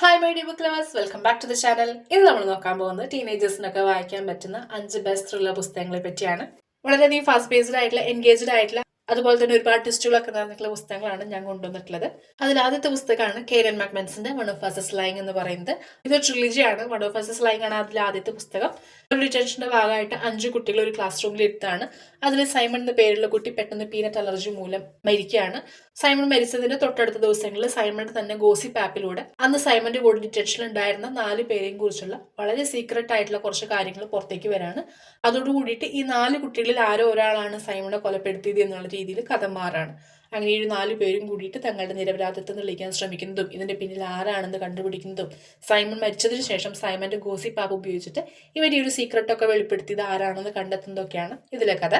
Hi my dear book lovers welcome back to the channel ഇന്ന് നമ്മൾ നോക്കാൻ പോകുന്നത് ടീനേജേഴ്സിനൊക്കെ വായിക്കാൻ പറ്റുന്ന അഞ്ച് ബെസ്റ്റ് ത്രില്ലർ പുസ്തകങ്ങളെ പറ്റിയാണ്. വളരെയധികം ഫാസ്റ്റ് ബേസ്ഡ് ആയിട്ടുള്ള എൻഗേജ്ഡ് ആയിട്ടുള്ള അതുപോലെ തന്നെ ഒരുപാട് ടിസ്റ്റുകളൊക്കെ നടന്നിട്ടുള്ള പുസ്തകങ്ങളാണ് ഞാൻ കൊണ്ടുവന്നിട്ടുള്ളത്. അതിൽ ആദ്യത്തെ പുസ്തകമാണ് Karen മാക്മെൻസിന്റെ one of us is lying എന്ന് പറയുന്നത്. ഇതൊരു ട്രിലിജിയാണ് one of us is lying ആണ് അതിലെ ആദ്യത്തെ പുസ്തകം. ഒരു ഡിറ്റൻഷന്റെ ഭാഗമായിട്ട് അഞ്ച് കുട്ടികൾ ഒരു ക്ലാസ് റൂമിൽ എടുത്താണ് അതിൽ സൈമൺ എന്ന പേരുള്ള കുട്ടി പെട്ടെന്ന് പീനട്ട് അലർജി മൂലം മരിക്കുകയാണ്. സൈമൺ മരിച്ചതിന്റെ തൊട്ടടുത്ത ദിവസങ്ങളിൽ സൈമൺ തന്നെ ഗോസിപ്പ് ആപ്പിലൂടെ അന്ന് സൈമന്റെ കൂടെ ഡിറ്റൻഷനിൽ ഉണ്ടായിരുന്ന നാല് പേരെയും കുറിച്ചുള്ള വളരെ സീക്രട്ട് ആയിട്ടുള്ള കുറച്ച് കാര്യങ്ങൾ പുറത്തേക്ക് വരാണ്. അതോടുകൂടിയിട്ട് ഈ നാല് കുട്ടികളിൽ ആരോ ഒരാളാണ് സൈമണെ കൊലപ്പെടുത്തിയത് എന്നുള്ള രീതിയിൽ കഥ മാറാണ്. അങ്ങനെ ഈ നാല് പേരും കൂടിയിട്ട് തങ്ങളുടെ നിരപരാധിത്വം തെളിയിക്കാൻ ശ്രമിക്കുന്നതും ഇതിന്റെ പിന്നിൽ ആരാണെന്ന് കണ്ടുപിടിക്കുന്നതും സൈമൺ മരിച്ചതിന് ശേഷം സൈമന്റെ ഗോസിപ്പ് ആപ്പ് ഉപയോഗിച്ചിട്ട് ഇവർ ഈ ഒരു സീക്രട്ട് ഒക്കെ വെളിപ്പെടുത്തിയത് ആരാണെന്ന് കണ്ടെത്തുന്നതൊക്കെയാണ് ഇതിലെ കഥ.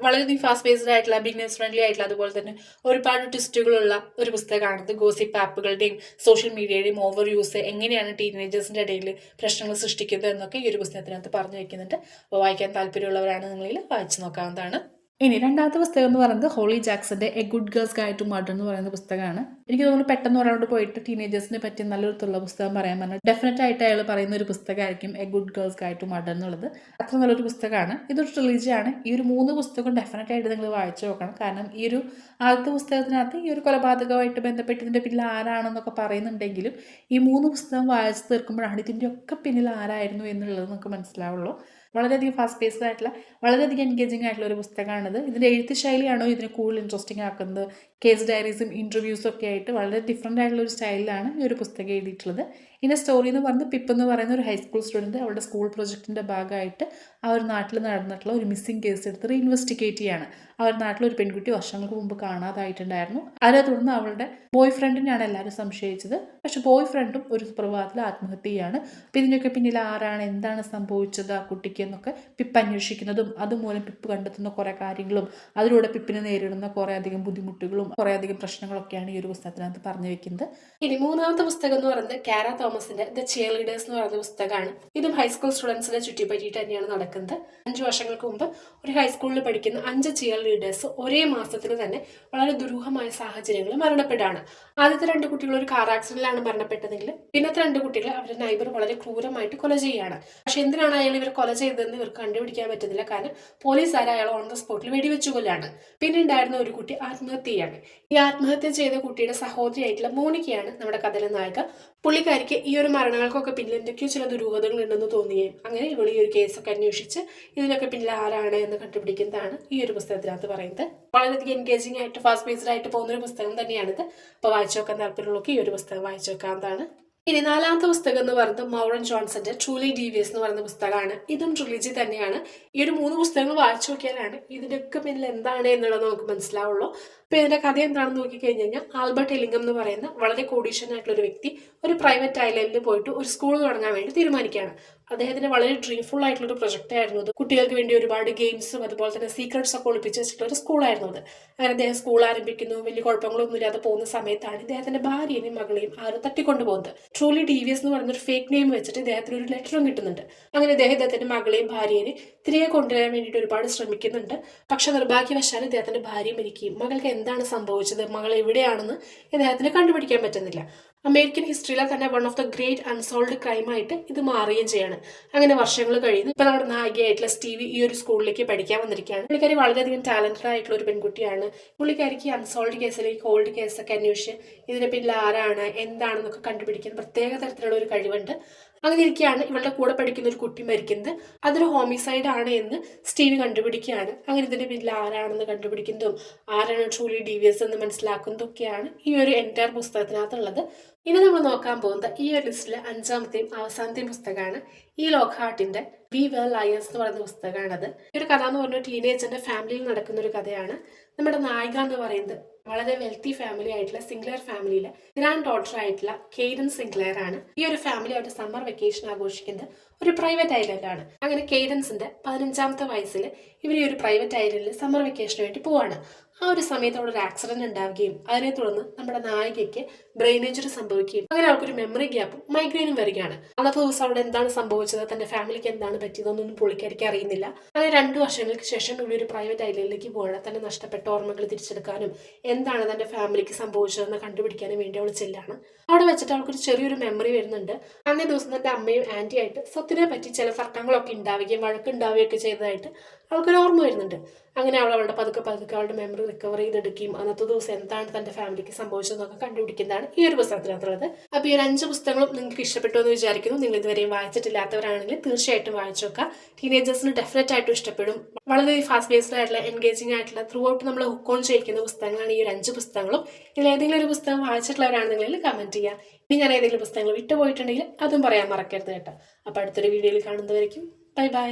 വളരെയധികം ഫാസ്റ്റ് ബേസ്ഡ് ആയിട്ടുള്ള ബിഗ്നസ് ഫ്രണ്ട്ലി ആയിട്ടുള്ള അതുപോലെ തന്നെ ഒരുപാട് ട്വിസ്റ്റുകളുള്ള ഒരു പുസ്തകമാണിത്. ഗോസിപ്പ് ആപ്പുകളുടെയും സോഷ്യൽ മീഡിയയുടെയും ഓവർ യൂസ് എങ്ങനെയാണ് ടീനേജേഴ്സിന്റെ ഇടയിൽ പ്രശ്നങ്ങൾ സൃഷ്ടിക്കുന്നത് എന്നൊക്കെ ഈ ഒരു പുസ്തകത്തിനകത്ത് പറഞ്ഞു വയ്ക്കുന്നുണ്ട് അപ്പോൾ വായിക്കാൻ താല്പര്യമുള്ളവരാണ് നിങ്ങളിൽ വായിച്ചു നോക്കാവുന്നതാണ്. ഇനി രണ്ടാമത്തെ പുസ്തകം എന്ന് പറയുന്നത് Holly ജാക്സന്റെ a good girl's guide to murder എന്ന് പറയുന്ന പുസ്തകമാണ്. എനിക്ക് തോന്നുന്നു പെട്ടെന്ന് ഒരാളോട് പോയിട്ട് ടീനേജേഴ്സിനെ പറ്റി നല്ലൊരു തുള്ള പുസ്തകം പറയാൻ പറഞ്ഞു ഡെഫിനറ്റ് ആയിട്ട് അയാൾ പറയുന്ന ഒരു പുസ്തകമായിരിക്കും a good girl's guide to murder എന്നുള്ളത്. അത്ര നല്ലൊരു പുസ്തകമാണ്. ഇതൊരു ട്രിലിജിയാണ് ഈ ഒരു മൂന്ന് പുസ്തകം ഡെഫിനറ്റ് ആയിട്ട് നിങ്ങൾ വായിച്ചു നോക്കണം. കാരണം ഈ ഒരു ആദ്യത്തെ പുസ്തകത്തിനകത്ത് ഈ ഒരു കൊലപാതകമായിട്ട് ബന്ധപ്പെട്ട് ഇതിന്റെ പിന്നിൽ ആരാണെന്നൊക്കെ പറയുന്നുണ്ടെങ്കിലും ഈ മൂന്ന് പുസ്തകം വായിച്ചു തീർക്കുമ്പോഴാണ് ഇതിന്റെ ഒക്കെ പിന്നിൽ ആരായിരുന്നു എന്നുള്ളത് നമുക്ക് മനസ്സിലാവുള്ളൂ. വളരെയധികം ഫാസ്റ്റ് പേസ്ഡ് ആയിട്ടുള്ള വളരെയധികം എൻഗേജിംഗ് ആയിട്ടുള്ള ഒരു പുസ്തകമാണിത് ഇതിന്റെ എഴുത്ത് ശൈലിയാണോ ഇതിനെ കൂടുതൽ ഇൻട്രസ്റ്റിംഗ് ആക്കുന്നത്? കേസ് ഡയറീസും ഇന്റർവ്യൂസും ഒക്കെ ആയിട്ട് വളരെ ഡിഫറെന്റ് ആയിട്ടുള്ള ഒരു സ്റ്റൈലിലാണ് ഈ ഒരു പുസ്തകം എഴുതിയിട്ടുള്ളത്. ഇതിന്റെ സ്റ്റോറി എന്ന് പറയുന്നത് പിപ്പ് എന്ന് പറയുന്ന ഒരു ഹൈസ്കൂൾ സ്റ്റുഡന്റ് അവരുടെ സ്കൂൾ പ്രൊജക്റ്റിന്റെ ഭാഗമായിട്ട് ആ ഒരു നാട്ടിൽ നടന്നിട്ടുള്ള ഒരു മിസ്സിംഗ് കേസ് എടുത്ത് ഇൻവെസ്റ്റിഗേറ്റ് ചെയ്യാണ്. ആ നാട്ടിൽ ഒരു പെൺകുട്ടി വർഷങ്ങൾക്ക് മുമ്പ് കാണാതായിട്ടുണ്ടായിരുന്നു. അതിനെ തുടർന്ന് അവളുടെ ബോയ് ഫ്രണ്ടിനെയാണ് എല്ലാവരും സംശയിച്ചത്. പക്ഷെ ബോയ് ഫ്രണ്ടും ഒരു സുപ്രഭാതത്തിൽ ആത്മഹത്യ ചെയ്യാണ് അപ്പം ഇതിനൊക്കെ പിന്നിൽ ആരാണ് എന്താണ് സംഭവിച്ചത് ആ കുട്ടിക്ക് എന്നൊക്കെ പിപ്പ് അന്വേഷിക്കുന്നതും അതുമൂലം പിപ്പ് കണ്ടെത്തുന്ന കുറേ കാര്യങ്ങളും അതിലൂടെ പിപ്പിനെ നേരിടുന്ന കുറേ അധികം ബുദ്ധിമുട്ടുകളും കുറേ അധികം പ്രശ്നങ്ങളൊക്കെയാണ് ഈ ഒരു പുസ്തകത്തിനകത്ത് പറഞ്ഞു വെക്കുന്നത്. ഇനി മൂന്നാമത്തെ പുസ്തകം എന്ന് പറയുന്നത് കാര തോമസിന്റെ ദ ചെയർ ലീഡേഴ്സ് എന്ന് പറയുന്ന പുസ്തകമാണ്. ഇതും ഹൈസ്കൂൾ സ്റ്റുഡൻസിനെ ചുറ്റിപ്പറ്റിയിട്ട് തന്നെയാണ് നടക്കുന്നത്. അഞ്ചു വർഷങ്ങൾക്ക് മുമ്പ് ഒരു ഹൈസ്കൂളിൽ പഠിക്കുന്ന അഞ്ച് ചെയർ ലീഡേഴ്സ് ഒരേ മാസത്തിൽ തന്നെ വളരെ ദുരൂഹമായ സാഹചര്യങ്ങൾ മരണപ്പെടാണ്. ആദ്യത്തെ രണ്ട് കുട്ടികൾ ഒരു കാർ ആക്സിഡന്റിലാണ് മരണപ്പെട്ടതെങ്കിൽ പിന്നത്തെ രണ്ട് കുട്ടികളെ അവരുടെ നൈബർ വളരെ ക്രൂരമായിട്ട് കൊല ചെയ്യുകയാണ്. പക്ഷെ എന്തിനാണ് അയാൾ ഇവർ കൊല ചെയ്തതെന്ന് ഇവർക്ക് കണ്ടുപിടിക്കാൻ പറ്റുന്നില്ല. കാരണം പോലീസുകാർ അയാൾ ഓൺ ദ സ്പോട്ടിൽ വെടിവെച്ചു കൊല്ലാണ്. പിന്നെ ഉണ്ടായിരുന്ന ഒരു കുട്ടി ആത്മഹത്യയാണ്. ഈ ആത്മഹത്യ ചെയ്ത കുട്ടിയുടെ സഹോദരിയായിട്ടുള്ള മോണിക്കയാണ് നമ്മുടെ കഥയിലെ നായിക. പുള്ളിക്കാരിക്ക് ഈ ഒരു മരണങ്ങൾക്കൊക്കെ പിന്നിൽ എന്തൊക്കെയോ ചില ദുരൂഹതകൾ ഉണ്ടെന്ന് തോന്നുകയും അങ്ങനെ ഇവിടെ ഈ ഒരു കേസൊക്കെ അന്വേഷിച്ച് ഇതിനൊക്കെ പിന്നിൽ ആരാണ് എന്ന് കണ്ടുപിടിക്കുന്നതാണ് ഈ ഒരു പുസ്തകത്തിനകത്ത് പറയുന്നത്. വളരെയധികം എൻഗേജിംഗ് ആയിട്ട് ഫാസ്റ്റ് പേസ്ഡ് ആയിട്ട് പോകുന്ന ഒരു പുസ്തകം തന്നെയാണിത്. അപ്പോൾ വായിച്ചു നോക്കാൻ താല്പര്യമുള്ളവർക്ക് ഈ ഒരു പുസ്തകം വായിച്ചു നോക്കാവുന്നതാണ്. ഇനി നാലാമത്തെ പുസ്തകം എന്ന് പറയുന്നത് മൗറൻ ജോൺസന്റെ ട്രൂലി ഡീവിയസ് എന്ന് പറയുന്ന പുസ്തകമാണ്. ഇതും ട്രിലിജി തന്നെയാണ്. ഈ ഒരു മൂന്ന് പുസ്തകങ്ങൾ വായിച്ചു നോക്കിയാലാണ് ഇതിന്റെയൊക്കെ പിന്നിൽ എന്താണ് എന്നുള്ളത് നമുക്ക് മനസ്സിലാവുള്ളൂ. അപ്പോൾ ഇതിന്റെ കഥ എന്താണെന്ന് നോക്കിക്കഴിഞ്ഞ് കഴിഞ്ഞാൽ ആൽബർട്ട് എലിംഗം എന്ന് പറയുന്ന വളരെ കോടീശ്വരനായിട്ടുള്ള ഒരു വ്യക്തി ഒരു പ്രൈവറ്റ് ഐലൻഡിൽ പോയിട്ട് ഒരു സ്കൂൾ തുടങ്ങാൻ വേണ്ടി തീരുമാനിക്കുകയാണ്. അദ്ദേഹത്തിന് വളരെ ഡ്രീംഫുൾ ആയിട്ടുള്ള ഒരു പ്രൊജക്റ്റ് ആയിരുന്നു അത്. കുട്ടികൾക്ക് വേണ്ടി ഒരുപാട് ഗെയിംസും അതുപോലെ തന്നെ സീക്രട്സ് ഒക്കെ ഒളിപ്പിച്ച് വെച്ചിട്ടുള്ള ഒരു സ്കൂളായിരുന്നു അത്. അങ്ങനെ അദ്ദേഹം സ്കൂൾ ആരംഭിക്കുന്നു. വലിയ കുഴപ്പങ്ങളൊന്നും ഇല്ലാതെ പോകുന്ന സമയത്താണ് ഇദ്ദേഹത്തിന്റെ ഭാര്യയെയും മകളെയും ആരും തട്ടിക്കൊണ്ടു പോകുന്നത് ട്രൂലി ഡീവിയസ് എന്ന് പറയുന്ന ഒരു ഫേക്ക് നെയിം വെച്ചിട്ട് ഇദ്ദേഹത്തിന് ഒരു ലെറ്ററും കിട്ടുന്നുണ്ട്. അങ്ങനെ അദ്ദേഹം ഇദ്ദേഹത്തിന്റെ മകളെയും ഭാര്യയെയും തിരികെ കൊണ്ടുവരാൻ വേണ്ടിയിട്ട് ഒരുപാട് ശ്രമിക്കുന്നുണ്ട്. പക്ഷെ നിർഭാഗ്യവശാൽ ഇദ്ദേഹത്തിന്റെ ഭാര്യ മരിക്കുകയും മകൾക്ക് എന്താണ് സംഭവിച്ചത്? മകൾ എവിടെയാണെന്ന് ഇദ്ദേഹത്തിന് കണ്ടുപിടിക്കാൻ പറ്റുന്നില്ല. അമേരിക്കൻ ഹിസ്റ്ററിയിലെ തന്നെ one of the great unsolved ക്രൈമായിട്ട് ഇത് മാറുകയും ചെയ്യാണ്. അങ്ങനെ വർഷങ്ങൾ കഴിയുന്നു. ഇപ്പൊ നമ്മുടെ നായികയായിട്ടുള്ള സ്റ്റീവി ഈ ഒരു സ്കൂളിലേക്ക് പഠിക്കാൻ വന്നിരിക്കുകയാണ്. പുള്ളിക്കാരി വളരെയധികം ടാലന്റഡ് ആയിട്ടുള്ള ഒരു പെൺകുട്ടിയാണ്. പുള്ളിക്കാരിക്ക് അൺസോൾവ്ഡ് അല്ലെങ്കിൽ കോൾഡ് കേസൊക്കെ അന്വേഷിച്ച് ഇതിനെ പിന്നിൽ ആരാണ് എന്താണെന്നൊക്കെ കണ്ടുപിടിക്കാൻ പ്രത്യേക തരത്തിലുള്ള ഒരു കഴിവുണ്ട്. അങ്ങനെ ഇരിക്കുകയാണ് ഇവളുടെ കൂടെ പഠിക്കുന്ന ഒരു കുട്ടി മരിക്കുന്നത്. അതൊരു ഹോമിസൈഡ് ആണ് എന്ന് സ്റ്റീവ് കണ്ടുപിടിക്കുകയാണ്. അങ്ങനെ ഇതിന്റെ പിന്നിൽ ആരാണെന്ന് കണ്ടുപിടിക്കുന്നതും ആരാണ് ട്രൂലി ഡീവിയസ് എന്ന് മനസ്സിലാക്കുന്നതൊക്കെയാണ് ഈ ഒരു എന്റയർ പുസ്തകത്തിനകത്തുള്ളത്. ഇനി നമ്മൾ നോക്കാൻ പോകുന്നത് ഈ ഒരു ലിസ്റ്റിലെ അഞ്ചാമത്തെയും അവസാനത്തെയും പുസ്തകമാണ്. ഈ ലോക്ഹാർട്ടിന്റെ വി വെൽ ലയേഴ്സ് എന്ന് പറയുന്ന പുസ്തകമാണത്. ഈ ഒരു കഥ എന്ന് പറഞ്ഞ ടീനേജറിന്റെ ഫാമിലിയിൽ നടക്കുന്ന ഒരു കഥയാണ്. നമ്മുടെ നായിക എന്ന് പറയുന്നത് വളരെ വെൽത്തി ഫാമിലി ആയിട്ടുള്ള സിംഗ്ലർ ഫാമിലിയിലെ ഗ്രാൻഡ് ഡോട്ടർ ആയിട്ടുള്ള കെയ്ഡൻ സിംഗ്ലർ ആണ്. ഈ ഒരു ഫാമിലി അവരുടെ സമ്മർ വെക്കേഷൻ ആഘോഷിക്കുന്നത് ഒരു പ്രൈവറ്റ് ഐലൻഡാണ് അങ്ങനെ കെയ്ഡൻസിന്റെ പതിനഞ്ചാമത്തെ വയസ്സിൽ ഇവർ ഈ ഒരു പ്രൈവറ്റ് ഐലൻഡിൽ സമ്മർ വെക്കേഷന് വേണ്ടി പോവാണ്. ആ ഒരു സമയത്ത് അവിടെ ഒരു ആക്സിഡന്റ് ഉണ്ടാവുകയും അതിനെ തുടർന്ന് നമ്മുടെ നായികയ്ക്ക് ബ്രെയിൻ ഇഞ്ചുറി സംഭവിക്കുകയും അങ്ങനെ അവൾക്കൊരു മെമ്മറി ഗ്യാപ്പും മൈഗ്രെയിനും വരികയാണ്. അന്നത്തെ ദിവസം അവിടെ എന്താണ് സംഭവിച്ചത്? തന്റെ ഫാമിലിക്ക് എന്താണ് പറ്റിയതെന്നൊന്നും പുള്ളിക്കാരിക്ക് അറിയുന്നില്ല. അങ്ങനെ രണ്ടു വർഷങ്ങൾക്ക് ശേഷം ഇവിടെ ഒരു പ്രൈവറ്റ് ഐലൻഡിലേക്ക് പോകണം തന്നെ നഷ്ടപ്പെട്ട ഓർമ്മകൾ തിരിച്ചെടുക്കാനും എന്താണ് തന്റെ ഫാമിലിക്ക് സംഭവിച്ചതെന്ന് കണ്ടുപിടിക്കാനും വേണ്ടി അവൾ ചെല്ലാണ്. അവിടെ വെച്ചിട്ട് അവൾക്കൊരു ചെറിയൊരു മെമ്മറി വരുന്നുണ്ട്. അന്നേ ദിവസം തന്റെ അമ്മയും ആന്റി ആയിട്ട് സ്വത്തിനെ പറ്റി ചില തർക്കങ്ങളൊക്കെ ഉണ്ടാവുകയും വഴക്കുണ്ടാവുകയൊക്കെ ചെയ്തതായിട്ട് അവൾക്കൊരു ഓർമ്മ വരുന്നുണ്ട്. അങ്ങനെ അവൾ അവളുടെ പതുക്കെ പതുക്കെ അവളുടെ മെമ്മറി റിക്കവർ ചെയ്തെടുക്കുകയും അന്നത്തെ ദിവസം എന്താണ് തന്റെ ഫാമിലിക്ക് സംഭവിച്ചതെന്നൊക്കെ കണ്ടുപിടിക്കുന്നതാണ് ഈ ഒരു പുസ്തകത്തിനകത്തുള്ളത്. അപ്പോൾ ഈ ഒരു അഞ്ച് പുസ്തകങ്ങളും നിങ്ങൾക്ക് ഇഷ്ടപ്പെട്ടു എന്ന് വിചാരിക്കുന്നു. നിങ്ങൾ ഇതുവരെയും വായിച്ചിട്ടില്ലാത്തവരാണെങ്കിൽ തീർച്ചയായിട്ടും വായിച്ചു നോക്കുക. ടീനേജേഴ്സിന് ഡെഫിനറ്റ് ആയിട്ടും ഇഷ്ടപ്പെടും. വളരെ ഫാസ്റ്റ് ബേസ്ഡ് ആയിട്ടുള്ള എൻഗേജിംഗ് ആയിട്ടുള്ള ത്രൂ ഔട്ട് നമ്മൾ ഹുക്ക് ഓൺ ചെയ്യിക്കുന്ന പുസ്തകങ്ങളാണ് ഈ ഒരു അഞ്ച് പുസ്തകങ്ങളും. ഇതിൽ ഏതെങ്കിലും ഒരു പുസ്തകം വായിച്ചിട്ടുള്ളവരാണെന്നുണ്ടെങ്കിൽ കമന്റ് ചെയ്യുക. ഇനി ഞാൻ ഏതെങ്കിലും പുസ്തകങ്ങൾ വിട്ടുപോയിട്ടുണ്ടെങ്കിൽ അതും പറയാൻ മറക്കരുത് കേട്ടോ. അപ്പോൾ അടുത്തൊരു വീഡിയോയിൽ കാണുന്നവരേക്കും ബൈ ബൈ